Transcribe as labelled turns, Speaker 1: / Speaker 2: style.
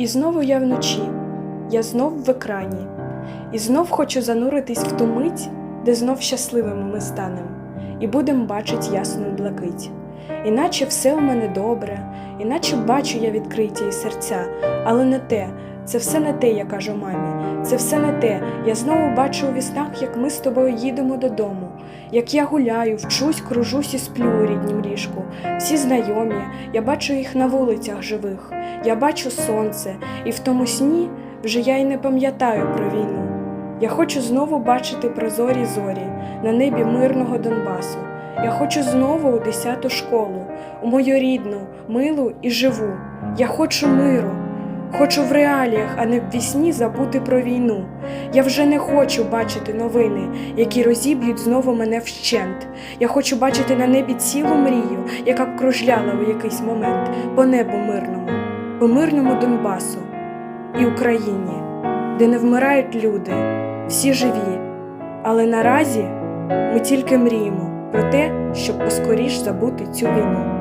Speaker 1: І знову я вночі, я знов в екрані, і знов хочу зануритись в ту мить, де знов щасливими ми станем, і будем бачить ясну блакить. Іначе все у мене добре, іначе бачу я відкриті і серця, але не те, це все не те, я кажу мамі, це все не те. Я знову бачу у віснах, як ми з тобою їдемо додому, як я гуляю, вчусь, кружусь і сплю у ріднім ліжку. Всі знайомі, я бачу їх на вулицях живих, я бачу сонце, і в тому сні вже я й не пам'ятаю про війну. Я хочу знову бачити прозорі зорі на небі мирного Донбасу. Я хочу знову у десяту школу, у мою рідну, милу і живу. Я хочу миру, хочу в реаліях, а не в вісні забути про війну. Я вже не хочу бачити новини, які розіб'ють знову мене вщент. Я хочу бачити на небі цілу мрію, яка б кружляла у якийсь момент по небу мирному, по мирному Донбасу і Україні, де не вмирають люди, всі живі. Але наразі ми тільки мріємо про те, щоб поскоріш забути цю війну.